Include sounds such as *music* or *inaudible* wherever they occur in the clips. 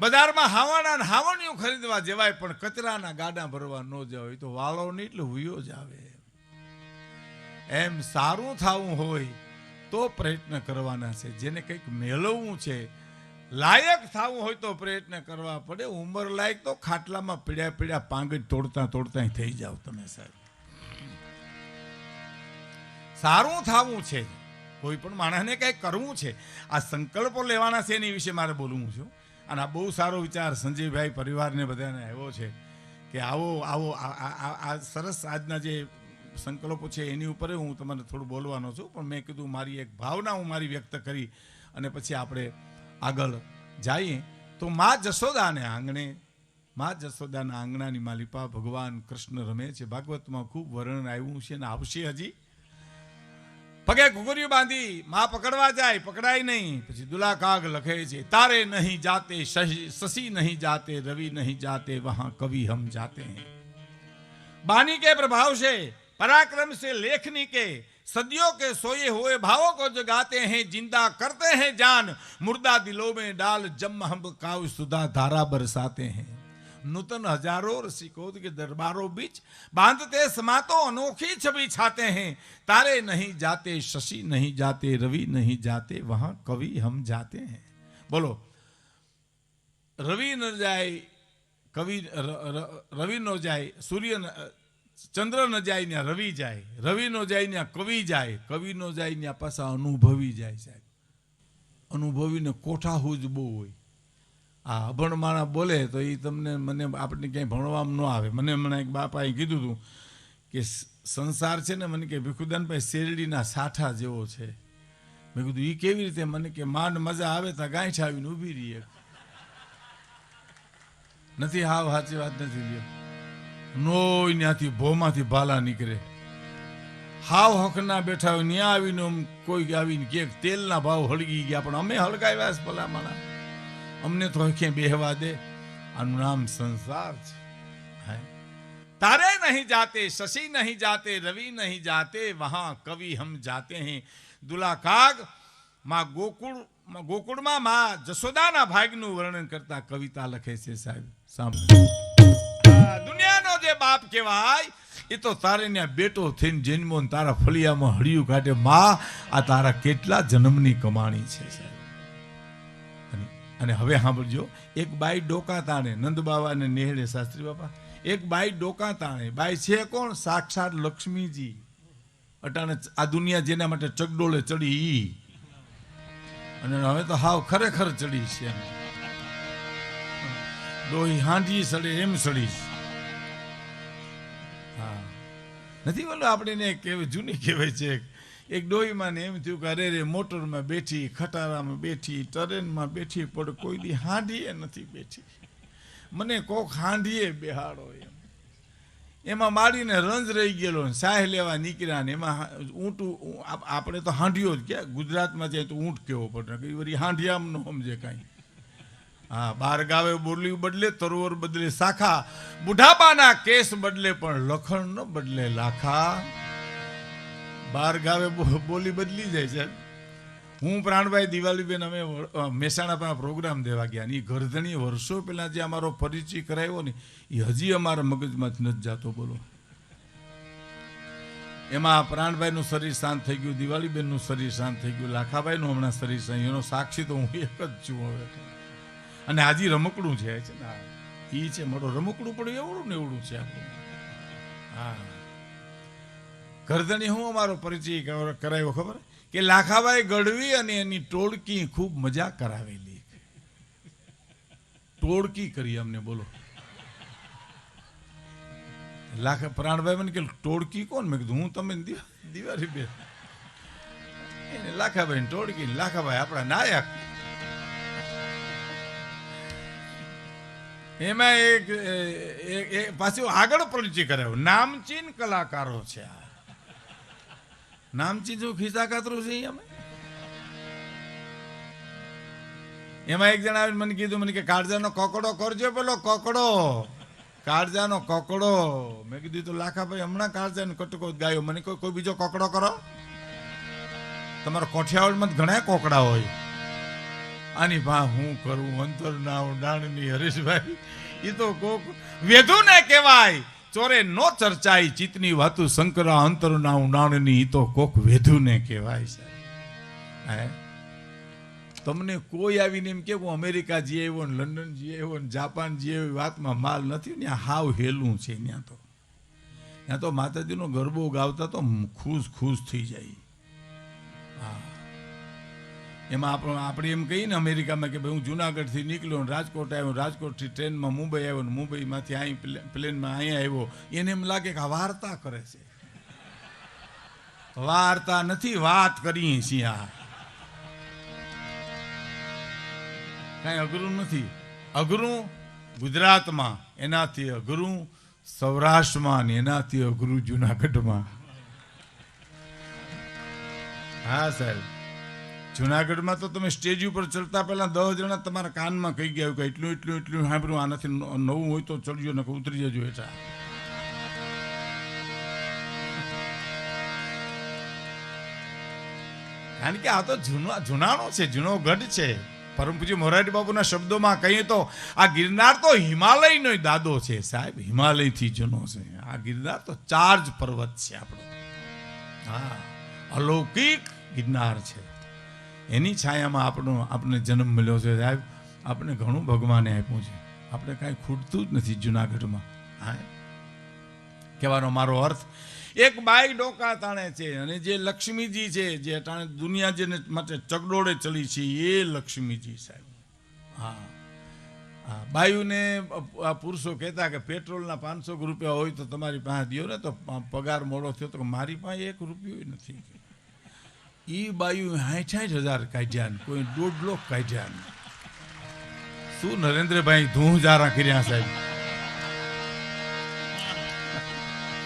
બજારમાં હાવાના ને હાવણીઓ ખરીદવા જવાય, પણ કચરાના ગાડા ભરવા ન જવાય. તો વાળો નહીં એટલે હુયો જ આવે. એમ સારું થવું હોય તો પ્રયત્ન કરવાના છે. જેને કંઈક મેળવવું છે, લાયક થવું હોય તો પ્રયત્ન કરવા પડે. ઉંમર લાયક તો ખાટલામાં પીડ્યા પીડ્યા પાંગજ તોડતા તોડતા થઈ જાવ તમે સાહેબ. સારું થવું છે. કોઈ પણ માણસને કંઈક કરવું છે. આ સંકલ્પો લેવાના છે એની વિશે મારે બોલવું છું અને આ બહુ સારો વિચાર સંજયભાઈ પરિવારને બધાને આવ્યો છે કે આવો આવો, આ- સરસ આજના જે સંકલ્પો છે એની ઉપર હું તમને થોડું બોલવાનો છું, પણ મેં કીધું મારી એક ભાવના હું મારી વ્યક્ત કરી અને પછી આપણે આગળ જઈએ. તો મા જશોદાને આંગણે, મા જશોદાના આંગણાની માલિપા ભગવાન કૃષ્ણ રમે છે. ભાગવતમાં ખૂબ વર્ણન આવ્યું છે અને આવશે હજી. પગે ઘુઘરીયું બાંધી માં પકડવા જાય પકડાય નહીં પછી દુલા કાગ લખે છે તારે નહીં જાતે શશી શશી નહીં જાતે રવિ નહીં જાતે વહાં કવિ હમ જાતે हैं बानी के प्रभाव से पराक्रम से लेखनी के सदियों के सोए हुए भावों को जगाते हैं जिंदा करते हैं जान मुर्दा दिलों में डाल जम हम काव सुधा धारा बरसाते हैं नूतन हजारों रसिकों के दरबारों बीच बांधते समातो अनोखी छवि छाते हैं तारे नहीं जाते शशि नहीं जाते रवि नहीं जाते वहां कवि हम जाते हैं बोलो રવિ ન જાય કવિ ર- ર- રવિ નો જાય સૂર્ય ન- ચંદ્ર ન જાય ત્યાં રવિ જાય રવિ નો જાય ત્યાં કવિ જાય કવિ નો જાય ત્યાં પાછા અનુભવી જાય સાહેબ અનુભવીને કોઠાહુ જ બહુ હોય આ અભણ માણસ બોલે તો એ તમને મને આપણે ક્યાંય ભણવામાં ન આવે. મને હમણાં એક બાપાએ કીધું હતું કે સંસાર છે ને મને કે ભીખુદાનભાઈ શેરડીના સાઠા જેવો છે. મેં કીધું એ કેવી રીતે? મને કે માંડ મજા આવે તો ગાંઠ આવીને ઊભી રહીએ નથી, હાવ સાચી વાત નથી લ્યો. નોય ત્યાંથી ભોમાંથી ભાલા નીકળે. હાવ હકના બેઠા હોય ત્યાં આવીને કોઈ આવીને કે તેલના ભાવ હળગી ગયા પણ અમે હળગાવ્યા ભલા માણા અમને તો ક્યાં બેહવા દે. આનું નામ સંસાર છે? તારે નહીં જાતે, શશી નહીં જાતે, રવિ નહીં જાતે, વહાં કવિ હમ જાતે હે. દુલા કાગમાં ગોકુળ ગોકુળમાં માં જશોદાના ભાગનું વર્ણન કરતા કવિતા લખે છે સાહેબ. સાંભળો. દુનિયાનો જે બાપ કહેવાય, એ તો તારે ત્યાં બેટો થઈને જન્મો તારા ફળિયામાં હળિયું કાઢે. માં, આ તારા કેટલા જન્મની કમાણી છે સાહેબ. અને હવે સાંભળજો, એક બાઈ ડોકા તાણે, નંદ બાવા ને નેહડે શાસ્ત્રી બાપા, એક બાઈ ડોકા તાણે, બાઈ છે કોણ? સાક્ષાત લક્ષ્મીજી. અટાણે આ દુનિયા જેના માટે ચગડોળે ચડી ઈ. અને હવે તો હાવ ખરેખર ચડી છે એમ. ડોહી હાંડી સડે એમ સડી હા. નથી બોલો આપણે એને કહેવાય જૂની કહેવાય છે એક. ડોહીમાં એમ થયું કે અરે રે મોટરમાં બેઠી, ખટારામાં બેઠી, ટ્રેનમાં બેઠી, પણ કોઈ દી હાંડીએ નથી બેઠી. મને કોક હાંડીએ બેહાડો એમ. એમાં મારીને રંજ રહી ગયેલો ને સાહ લેવા નીકળ્યા ને એમાં ઊંટ આપણે તો હાંડિયો જ ક્યાં? ગુજરાતમાં જાય તો ઊંટ કેવો પડે? કઈ વરી હાંડિયામ ન સમજે કાંઈ. હા, બાર ગાવે બોલી બદલે, તરોવર બદલે, શાખા. બુઢાપાના કેસ બદલે, પણ લખણ ન બદલે, લાખા. બાર ગાવે બોલી બદલી જાય છે. હું પ્રાણભાઈ દિવાલીબેન અમે મહેસાણામાં પ્રોગ્રામ દેવા ગયા ને એ ગરધણી વર્ષો પહેલા જે અમારો પરિચય કરાવ્યો ને એ હજી અમારા મગજમાંથી નથી જાતો, બોલો. એમાં પ્રાણભાઈનું શરીર શાંત થઈ ગયું દિવાળીબેનનું શરીર શાંત થઈ ગયું, લાખાભાઈનું હમણાં શરીર શાંત, એનો સાક્ષી તો હું એક જ છું હવે. અને હાજી રમકડું છે ને? એ છે મારો રમકડું પણ એવડું ને એવડું છે આપણું. હા. ગરદણી હું અમારો પરિચય કર- કરાવ્યો ખબર? કે લાખાભાઈ ગઢવી અને એની ટોળકી ખૂબ મજા કરાવેલી ટોળકી કરી અમને, બોલો. લાખ, પ્રાણભાઈ મને કે ટોળકી કોણ? મેં કીધું, હું તમે દિવાળી બે એને લાખાભાઈ ટોળકી લાખાભાઈ આપણા નાયક. એમાં એક પાછું આગળ પરિચય કરાયો. નામચીન કલાકારો છે આ. નામચીન શું ખિસ્સા કાતરું છે અમે. એમાં એક જણા આવીને મને કીધું, મને કે કાળજાનો કોકડો કરજો પેલો કોકડો. કાળજાનો કોકડો. મેં કીધું તો લાખાભાઈ હમણાં કાળજાનો કટકો ગાયો. મને કોઈ કોઈ બીજો કોકડો કરો. તમારો કોઠિયાવાડમાં ઘણા કોકડા હોય. આની ભા હું કરું અંતર ના ડાણની હરીશભાઈ? એ તો કોક વેધુ ને કહેવાય. ચોરે નો ચર્ચાય ચિતની વાતું શંકરા અંતરના ના હિતો કોક વેધુને કહેવાય સાહેબ હે? તમને કોઈ આવીને એમ કે હું અમેરિકા જઈ આવ્યો ને લંડન જઈ આવ્યો ને જાપાન જઈ આવ્યો વાતમાં માલ નથી, ને હાવ હેલું છે ત્યાં તો. ત્યાં તો માતાજીનો ગરબો ગાવતા તો ખુશ ખુશ થઈ જાય. એમાં આપણો આપણે એમ કહીએ ને અમેરિકામાં કે ભાઈ હું જુનાગઢથી નીકળ્યો રાજકોટ આવ્યો રાજકોટથી ટ્રેનમાં મુંબઈ આવ્યો ને મુંબઈમાંથી અહીં પ્લેનમાં અહીંયા આવ્યો, એને એમ લાગે કે આ વાર્તા કરે છે. વાર્તા નથી, વાત છીએ આ. કાંઈ અઘરું નથી. અઘરું ગુજરાતમાં, એનાથી અઘરું સૌરાષ્ટ્રમાં ને એનાથી અઘરું જુનાગઢમાં. હા, સાહેબ. જુનાગઢમાં તો તમે સ્ટેજ ઉપર ચડતા પહેલા દસ જણા તમારા કાનમાં કહી ગયા કે એટલું એટલું એટલું સાંભળ્યું આનાથી નવું હોય તો ચડજો ને ઉતરી જજો એટલા કારણ કે આ તો જૂનો, જૂનાણો છે, જૂનો ગઢ છે. પરમ પૂજ્ય મોરારી બાપુના શબ્દોમાં કહીએ તો, આ ગિરનાર તો હિમાલયનો દાદો છે, સાહેબ. હિમાલયથી જૂનો છે. આ ગિરનાર તો ચાર્જ પર્વત છે આપણો. હા. અલૌકિક ગિરનાર છે. એની છાયામાં આપણો આપણને જન્મ મળ્યો છે સાહેબ. આપણે ઘણું ભગવાને આપ્યું છે. આપણે કાંઈ ખૂટતું જ નથી જુનાગઢમાં. હા. કહેવાનો મારો અર્થ, એક બાઈ ડોકા તાણે છે અને જે લક્ષ્મીજી છે, જે તાણે દુનિયા જેને માટે ચગડોળે ચલી છે, એ લક્ષ્મીજી સાહેબ. હા. હા, બાયુને પુરુષો કહેતા કે પેટ્રોલના પાંચસો રૂપિયા હોય તો તમારી પાસે દો ને, તો પગાર મોડો થયો તો મારી પાસે એક રૂપિયો નથી. એ બાયુ સાઠ સાઠ હજાર કાઢ્યા કોઈ દોઢ લોક કાઢ્યા શું નરેન્દ્રભાઈ ધૂં જારા કર્યા સાહેબ?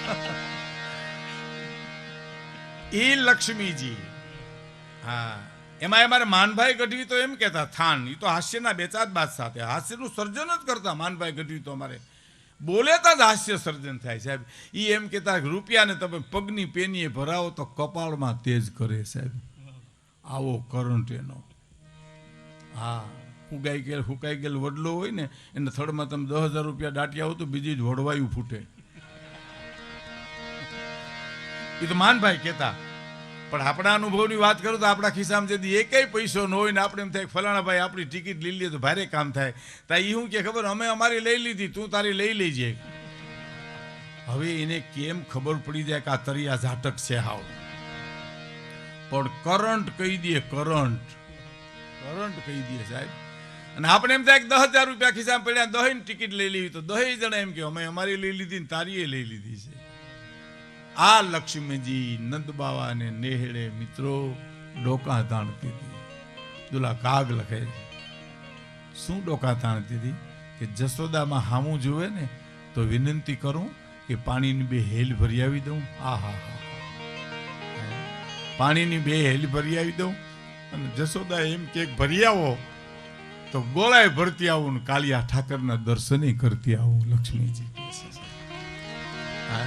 *laughs* એ લક્ષ્મીજી. હા એમાં અમારે માનભાઈ ગઢવી તો એમ કહેતા, થાન એ તો હાસ્યના બે ચાર બાદ સાથે, હાસ્યનું સર્જન જ કરતા માનભાઈ ગઢવી તો અમારે. બોલેતા જ હાસ્ય સર્જન થાય સાહેબ. એ એમ કહેતા રૂપિયાને તમે પગની પેનીએ ભરાવો તો કપાળમાં તેજ કરે સાહેબ. આવો કરંટ એનો. હા ઉગાઈ ગયેલ ફૂકાઈ ગયેલ વડલો હોય ને, એને થડમાં તમે દસ હજાર રૂપિયા દાટ્યા હો તો બીજી જ વડવાયું ફૂટે. એ તો માનભાઈ કહેતા પણ આપણા અનુભવની વાત કરું તો આપણા ખિસ્સામાં જેથી એકેય પૈસો ન હોય ને આપણે એમ થાય ફલાણા ભાઈ આપણી ટિકિટ લઈ લઈએ તો ભારે કામ થાય. તા એ શું કે ખબર, અમે અમારી લઈ લીધી, તું તારી લઈ લેજે. હવે એને કેમ ખબર પડી જાય કે આ તરિયા ઝાટક છે હાવ. પણ કરંટ કહી દે, કરંટ. કરંટ કહી દે સાહેબ. અને આપણે એમ થાય કે દસ હજાર રૂપિયા ખિસ્સામાં પડ્યા દહીં ટિકિટ લઈ લેવી, તો દહીં જણા એમ કે અમે અમારી લઈ લીધી ને તારીએ લઈ લીધી છે. આ લક્ષ્મીજી નંદ બાવા ને નેહળે મિત્રો ડોકા તાણતી હતી. દુલા કાગ લખે છે. શું ડોકા તાણતી હતી? કે જસોદામાં હામું જુએ ને તો વિનંતી કરું કે પાણીની બે હેલ ભરી આવી દઉં. આ હા હા પાણીની બે હેલ ભરી આવી દઉં અને જસોદા એમ કે ભરી આવો. તો ગોળાએ ભરતી આવું કાલિયા ઠાકરના દર્શને કરતી આવું લક્ષ્મીજી કહે